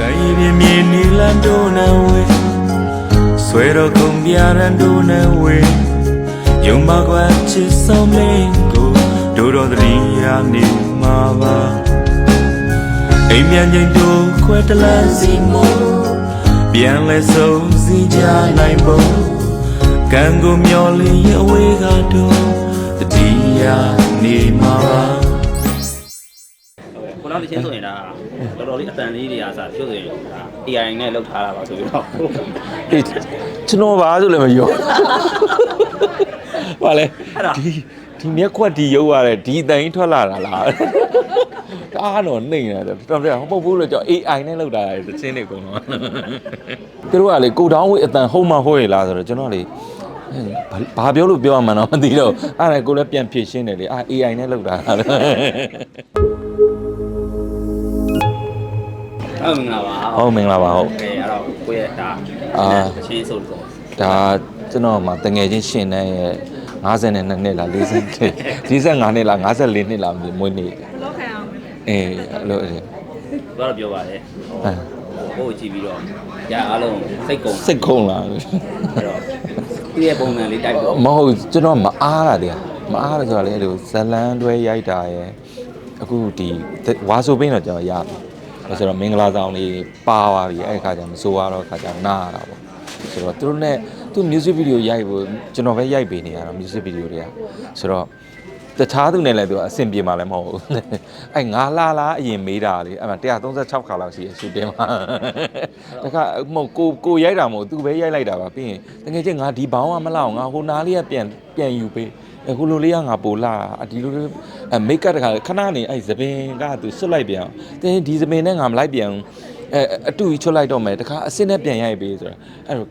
ကိုင်းပြင်းမြင်နေလန်တို့နဲ့ဝေးဆွဲတော့ကုန်ပြရန်တို့နဲ့ဝေးယုံမကွာချစ်ဆုံးမင်းကိုတို့တော်တည်းရနေမှာပါအိမ်မြန်ချင်းတို့ခွဲတလန်းစီမို့ပြန်လဲဆုံးစီကြနိုင်ဖို့ကံကိုမျောလင်းရဲ့အဝေးကတော့တတိယနေမှာပါခု နကချင်းဆိုရင်ဒါတော်တော်လေးအတန်လေးတွေအားစားပြုတ်ဆိုရင်ဒါ AI နဲ့လောက်ထားတာပါဆိုပြီးတော့ဟေးကျွန်တော်ပါဆိုလည်းမပြောဟာလေအဲ့ဒါဒီဒီမျက်ခွက်ဒီရုပ်ရတဲ့ဒီအတန်ကြီးထွက်လာတာလားအားတော့နှိမ့်နေတယ်တော်တော်ဟုတ်ဘူးလို့ကြောင့် AI နဲ့လောက်တာလေသချင်းတွေအကုန်လုံးသူတို့ကလေကိုတောင်းဝေးအတန်ဟုတ်မှဟုတ်ရလားဆိုတော့ကျွန်တော်လေဘာဘာပြောလို့ပြောရမှန်းတော့မသိတော့အဲ့ဒါကိုလည်းပြန်ဖြည့်ရှင်းတယ်လေအာ AI နဲ့လောက်တာလား ဟုတ်မင်္ဂလာပါဟုတ်မင်္ဂလာပါဟုတ်ကဲအဲ့တော့ကိုယ့်ရဲ့ဒါအာချင်းဆိုတော့ဒါကျွန်တော်မှတငယ်ချင်းရှင်တဲ့ရဲ့52နှစ်လား40နှစ်45နှစ်လား54နှစ်လားမသိဘူးမွေးနေ့လောက်ခံအောင်အေးအဲ့လိုအဲ့တော့ပြောပါတယ်အဲဟိုကိုကြည့်ပြီးတော့ရအားလုံးစိတ်ကုန်စိတ်ခုံလာအဲ့တော့ဒီရဲ့ပုံစံလေးတိုက်တော့မဟုတ်ကျွန်တော်မအားတာတရားမအားလို့ဆိုတာလေအဲ့လိုဇလန်းတွဲရိုက်တာရဲ့အခုဒီဝါဆိုပင်းတော့ကျွန်တော်ရပြီအဲ့ ဆိုတော့မင်္ဂလာဆောင်လေးပါသွားပြီအဲ့ခါကျမစိုးရတော့ခါကျနားရတာပေါ့ဆိုတော့သူတို့ ਨੇ သူ music video ရိုက်ဖို့ကျွန်တော်ပဲရိုက်ပေးနေရတာ music video တွေကဆိုတော့တခြားသူနဲ့လည်းသူကအဆင်ပြေမှာလည်းမဟုတ်ဘူးအဲ့ငါလာလာအရင်မေးတာလေအဲ့မှာ136ခါလောက်ရှိရရှူတင်မှာတခါမဟုတ်ကိုကိုရိုက်တာမဟုတ်သူပဲရိုက်လိုက်တာပါပြီးရင်တကယ်ချင်းငါဒီဘောင်းကမလောက်ငါဟိုနားလေးကပြန်ပြန်ယူပေး အခုလိုလေးကငါပိုလာဒီလိုလေးအမိတ်ကတခါခဏနေအဲ့သပင်ကသူဆွတ်လိုက်ပြန်တင်းဒီသပင်နဲ့ငါမလိုက်ပြန်အဲအတူကြီးချွတ်လိုက်တော့မယ်တခါအစ်စ်နဲ့ပြန်ရိုက်ပေးဆိုတာအဲ့တော့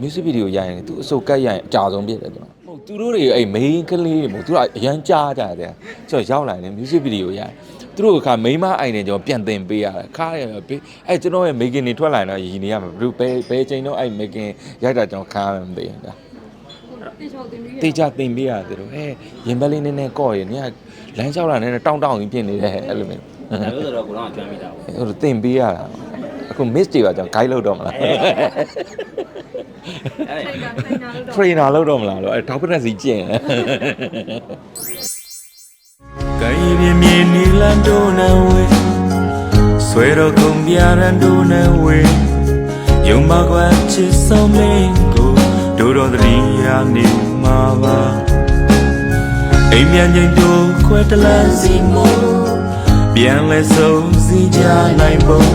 music video ရိုက်ရင်သူအစုပ်ကတ်ရိုက်ရင်အကြဆုံးဖြစ်တယ်သူဟုတ်သူတို့တွေအဲ့ main ကလေးတွေမဟုတ်သူတို့ကအရန်ကြားကြတယ်ဆိုတော့ရောက်လာရင် music video ရိုက်သူတို့ကမိမအိုင်နေကျွန်တော်ပြန်တင်ပေးရတယ်ခါရပေးအဲ့ကျွန်တော်ရဲ့ making တွေထွက်လာရင်တော့ရည်နေရမှာဘယ်လိုဘယ်ဘယ်ချိန်တော့အဲ့ making ရိုက်တာကျွန်တော်ခါရမှာမသိဘူးဒါ တေချောတင်ပြီးတေချာတင်ပေးရတယ်သူတို့ဟဲ့ရင်ဘက်လေးနည်းနည်းကော့ရနေကလမ်းလျှောက်လာနေတောင်းတောင်းကြီးဖြစ်နေတယ်အဲ့လိုမျိုးဒါလို့ဆိုတော့ကိုတော့ကျွမ်းမိတာပေါ့ဟိုတင်ပေးရတာအခု miss တွေပါကျွန်တော် guide လုပ်တော့မလားအဲ့ထိုင်တာထိုင်တာလို့တော့ trainer လုပ်တော့မလားလို့အဲထောက်ပနက်စီကျင့်တယ်ကိုင်းပြင်းမြင်နေလန်တို့နဲ့ဝေးဆွဲတော့ကုန်ပြရန်တို့နဲ့ဝေးယုံမကွာချစ်ဆုံးမင်း ကိုတို့တော်တည်းရနေမှာပါအိမ်မြန်ချင်းတို့ခွဲတလန်းစီမို့ပြန်လဲဆုံးစီကြနိုင်ဖို့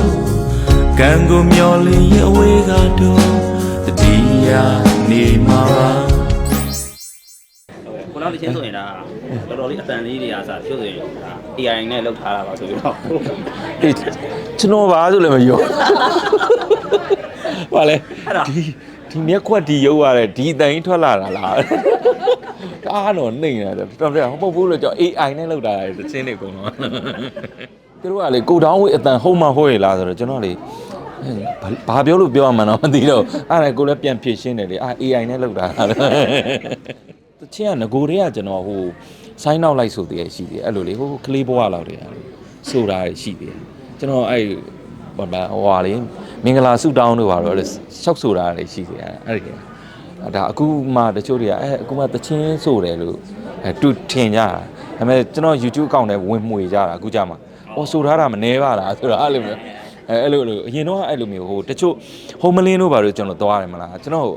ကံကိုမျောလင်းရဲ့အဝေးကတော့တတိယနေမှာပါခုနကချင်းဆိုရင်ဒါတော်တော်လေးအတန်လေးတွေအားစားပြုတ်ဆိုရင်ဒါ AI နဲ့လောက်ထားတာပါဆိုပြီးတော့ဟေးကျွန်တော်ပါဆိုလည်းမပြော ဟာလေအဲ့ဒါ ဒီဒီမျက်ခွက်ဒီရုပ်ရတဲ့ဒီအတန်ကြီးထွက်လာတာလားအားတော့နှိမ့်နေတယ်တော်တော်ဟုတ်ဘူးလို့ကြောင့် AI နဲ့လောက်တာလေသချင်းတွေအကုန်လုံးသူတို့ကလေကိုတောင်းဝေးအတန်ဟုတ်မှဟုတ်ရလားဆိုတော့ကျွန်တော်လေဘာပြောလို့ပြောရမှန်းတော့မသိတော့အဲ့ဒါကိုလည်းပြန်ဖြည့်ရှင်းတယ်လေအာ AI နဲ့လောက်တာလားတချင်းကငကိုတွေကကျွန်တော်ဟိုဆိုင်းနောက်လိုက်ဆိုတည်းရှိတယ်အဲ့လိုလေဟိုကလေးဘွားလောက်တည်းဆိုတာရှိတယ်ကျွန်တော်အဲ့ဟိုဘာဟိုဟာလေ မင်္ဂလာဆုတောင်းတို့ပါတော့လေရှောက်ဆိုတာတွေရှိတယ်အဲ့ဒီဒါအခုမှတချို့တွေကအဲအခုမှတချင်းဆိုတယ်လို့အဲတူထင်ကြတာဒါပေမဲ့ကျွန်တော် YouTube account ထဲဝင်မှွေကြတာအခုကြမှာအော်ဆိုထားတာမနှဲပါလားဆိုတော့အဲ့လိုမျိုးအဲအဲ့လိုလိုအရင်တော့အဲ့လိုမျိုးဟိုတချို့ဟိုမလင်းတို့ဘာလို့ကျွန်တော်သွားတယ်မလားကျွန်တော်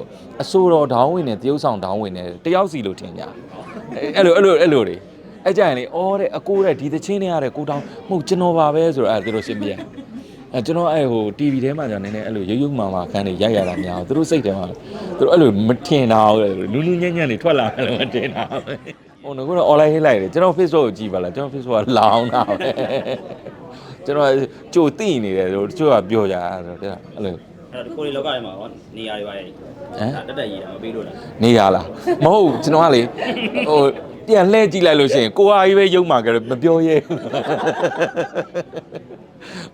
အဆိုတော်ဒေါင်းဝင်နဲ့တရုပ်ဆောင်ဒေါင်းဝင်နဲ့တယောက်စီလို့ထင်ကြအဲ့လိုအဲ့လိုအဲ့လိုတွေအဲ့ကြရင်လေအော်တဲ့အကိုတဲ့ဒီသချင်းတွေရတဲ့ကိုတောင်းမဟုတ်ကျွန်တော်ပါပဲဆိုတော့အဲ့သူတို့ရှင်းပြ အဲကျွန်တော်အဲ့ဟို TV ထဲမှာကျွန်တော်နည်းနည်းအဲ့လိုရုပ်ရုပ်မာမာခန်းတွေရိုက်ရတာများအောင်သူတို့စိတ်ထဲမှာသူတို့အဲ့လိုမထင်တာဘူးနူးနူးညံ့ညံ့တွေထွက်လာတယ်လို့မထင်တာပဲဟိုငါကတော့ online ဟိလိုက်တယ်ကျွန်တော် Facebook ကိုကြည့်ပါလားကျွန်တော် Facebook ကလောင်းတာပဲကျွန်တော်ကြိုတိနေတယ်တို့တချို့ကပြောကြတာဆိုတော့အဲ့လိုအဲ့တော့ကိုရီလောကထဲမှာဟောနေရာတွေပါလေဟမ်ဒါတက်တက်ရေးတာမပေးလို့လားနေရလားမဟုတ်ကျွန်တော်ကလေဟို ပြန်လှည့်ကြည့်လိုက်လို့ရှိရင်ကိုအားကြီးပဲယုံမှာကြတော့မပြောရဲဘူး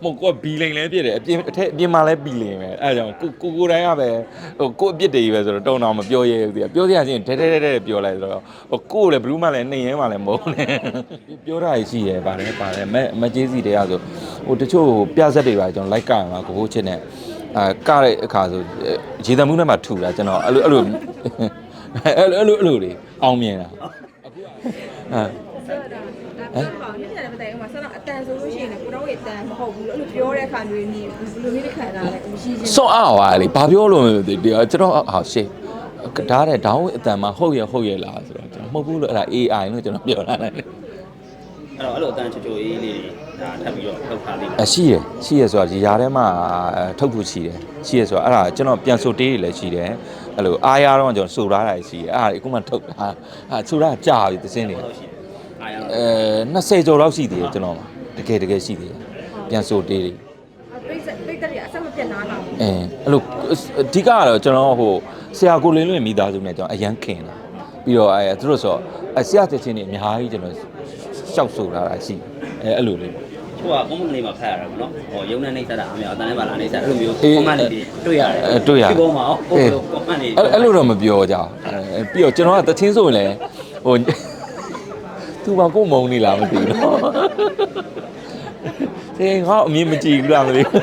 မဟုတ်ကိုကဘီလိန်လဲပြစ်တယ်အပြင်အထက်အပြင်မှာလဲဘီလိန်ပဲအဲဒါကြောင့်ကိုကိုကိုတိုင်းကပဲဟိုကိုအပြစ်တွေကြီးပဲဆိုတော့တုံတော့မပြောရဲဘူးသူကပြောစရာချင်းတဲတဲတဲတဲပြောလိုက်ဆိုတော့ဟိုကိုလည်းဘလူးမှလည်းနှိမ်ရဲမှလည်းမဟုတ်နဲ့ပြောတာရှိရဲပါတယ်ပါတယ်မမကျေးစီတွေကဆိုဟိုတချို့ပြဆက်တွေပါကျွန်တော်လိုက်ကရမှာကိုကိုချစ်နဲ့အာကတဲ့အခါဆိုရေတံမှုနဲ့မှထူတာကျွန်တော်အဲ့လိုအဲ့လိုအဲ့လိုအဲ့လိုအဲ့လိုတွေအောင်မြင်တာ အခုကအဲဆိုတော့ဒါပြောပါဦးညနေမတိုင်အောင်ဆက်တော့အတန်ဆိုလို့ရှိရင်ကိုတော့ရဲ့အတန်မဟုတ်ဘူးလို့အဲ့လိုပြောတဲ့အခါမျိုးနေဘယ်လိုမျိုးခံစားလဲမရှိချင်းစွန့်အားပါလေဘာပြောလို့မသိဘူးကျွန်တော်ဟာရှေ့ဒါတဲ့ဒေါင်းအတန်မှာဟုတ်ရဟုတ်ရလားဆိုတော့ကျွန်တော်မဟုတ်ဘူးလို့အဲ့ဒါ AI လို့ကျွန်တော်ပြောလာတယ်အဲ့တော့အဲ့လိုအတန်ချိုချိုအေးလေးတွေဒါထပ်ပြီးတော့လောက်ထားလေးအရှိရရှိရဆိုတာဒီຢာထဲမှာထုတ်ဖို့ရှိတယ်ရှိရဆိုတာအဲ့ဒါကျွန်တော်ပြန်ဆိုတေးတွေလည်းရှိတယ် အဲ့လိုအားရတော့ကျွန်တော်ဆိုထားတာရှိတယ်အဲ့ဒါအခုမှထုတ်တာအဲ့ဆိုတာကြာပြီသင်းတွေဟုတ်ရှိတယ်အားရတော့အဲ20ကျော်လောက်ရှိသေးတယ်ကျွန်တော်မှာတကယ်တကယ်ရှိသေးတယ်ပြန်ဆိုတေးတွေပိတ်ပိတ်တက်ရအဆက်မပြတ်နားလာဘူးအဲအဲ့လိုအဓိကကတော့ကျွန်တော်ဟိုဆရာကိုလင်းလွင်မိသားစုနဲ့ကျွန်တော်အရန်ခင်တာပြီးတော့အဲသူတို့ဆိုအဆရာတချင်းတွေအများကြီးကျွန်တော်ရှောက်ဆိုလာတာရှိအဲအဲ့လိုလေးပေါ့ ချို့ကကွန်မန့်လေးမှာဖတ်ရတာပေါ့နော်ဟောရုံနဲ့နှိမ့်ဆက်တာအများအတန်နဲ့ပါလာနှိမ့်ဆက်အဲ့လိုမျိုးအေးကွန်မန့်လေးတွေတွေ့ရတယ်အဲတွေ့ရဒီပေါ်မှာဟောအေးကွန်မန့်လေးအဲ့အဲ့လိုတော့မပြောကြဘူးအဲပြီးတော့ကျွန်တော်ကတချင်းဆိုရင်လည်းဟိုသူကကိုယ်မုံနေလားမသိဘူးနော်တေငါအမြင်မကြည့်ဘူးလားမသိဘူး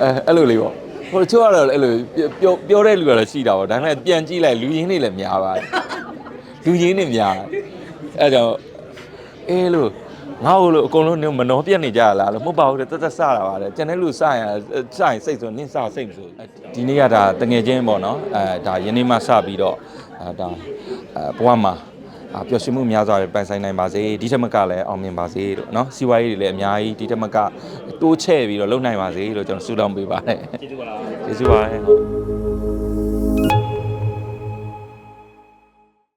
အဲအဲ့လိုလေးပေါ့ဟိုတချို့ကတော့အဲ့လိုပြောပြောတဲ့လူကတော့ရှိတာပေါ့ဒါပေမဲ့ပြန်ကြည့်လိုက်လူရင်းတွေလည်းများပါတယ်လူရင်းတွေများတယ်အဲဒါကြောင့်အေးလို့ ငါ့ကိုလို့အကုန်လုံးနင်မနှောပြက်နေကြရလားလို့မဟုတ်ပါဘူးတဲ့တက်တက်စတာပါတဲ့ကျန်တဲ့လူစရင်စရင်စိတ်ဆိုနင်းစစိတ်မဆိုဒီနေ့ကဒါတငယ်ချင်းပေါ့နော်အဲဒါယနေ့မှစပြီးတော့အဲဒါအဲဘဝမှာအာပျော်ရွှင်မှုများစွာပိုင်ဆိုင်နိုင်ပါစေဒီထက်မကလည်းအောင်မြင်ပါစေလို့เนาะစီးပွားရေးတွေလည်းအများကြီးဒီထက်မကတိုးချဲ့ပြီးတော့လုပ်နိုင်ပါစေလို့ကျွန်တော်ဆုတောင်းပေးပါတယ် ကျေးဇူးပါလား ကျေးဇူးပါတယ်